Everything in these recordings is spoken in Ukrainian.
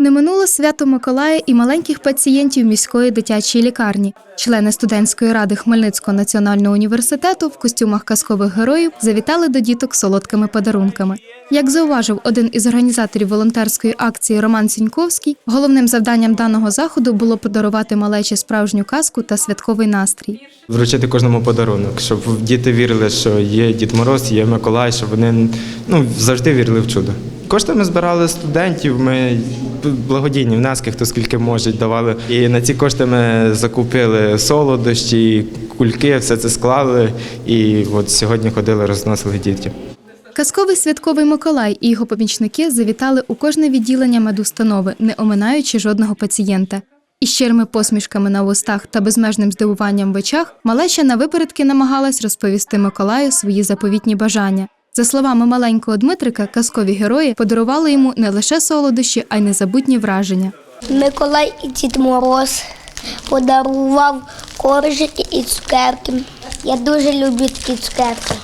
Не минуло свято Миколая і маленьких пацієнтів міської дитячої лікарні. Члени студентської ради Хмельницького національного університету в костюмах казкових героїв завітали до діток солодкими подарунками. Як зауважив один із організаторів волонтерської акції Роман Сіньковський, головним завданням даного заходу було подарувати малечі справжню казку та святковий настрій. Вручити кожному подарунок, щоб діти вірили, що є Дід Мороз, є Миколай, щоб вони ну, завжди вірили в чудо. Кошти ми збирали студентів, ми благодійні внески, хто скільки може, давали. І на ці кошти ми закупили солодощі, кульки, все це склали. І от сьогодні ходили, розносили дітям. Казковий святковий Миколай і його помічники завітали у кожне відділення медустанови, не оминаючи жодного пацієнта. Із щирими посмішками на вустах та безмежним здивуванням в очах малеча на випередки намагалась розповісти Миколаю свої заповітні бажання. За словами маленького Дмитрика, казкові герої подарували йому не лише солодощі, а й незабутні враження. Миколай і Дід Мороз подарував коржики і цукерки. Я дуже люблю такі цукерки.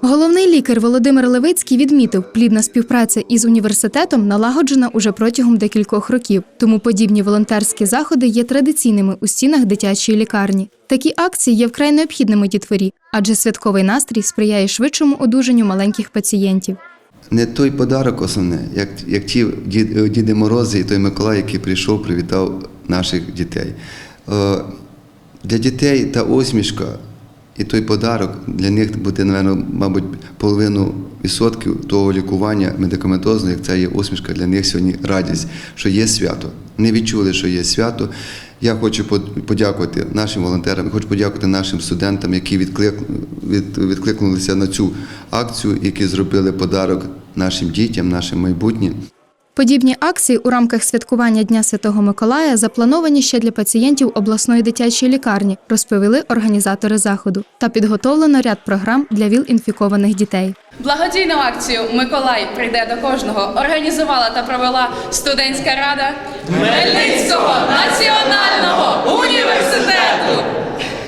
Головний лікар Володимир Левицький відмітив, плідна співпраця із університетом налагоджена уже протягом декількох років, тому подібні волонтерські заходи є традиційними у стінах дитячої лікарні. Такі акції є вкрай необхідними дітворі, адже святковий настрій сприяє швидшому одужанню маленьких пацієнтів. Не той подарок основне, як, як ті дід, Діди Морози і той Миколай, який прийшов, привітав наших дітей. Е, Для дітей та усмішка і той подарок для них буде, напевно, мабуть, половину відсотків того лікування медикаментозного, як це є усмішка для них сьогодні радість, що є свято. Не відчули, що є свято. Я хочу подякувати нашим волонтерам, хочу подякувати нашим студентам, які відкликнулися на цю акцію, які зробили подарок нашим дітям, нашим майбутнім. Подібні акції у рамках святкування Дня Святого Миколая заплановані ще для пацієнтів обласної дитячої лікарні, розповіли організатори заходу. Та підготовлено ряд програм для ВІЛ-інфікованих дітей. Благодійну акцію Миколай прийде до кожного організувала та провела студентська рада Хмельницького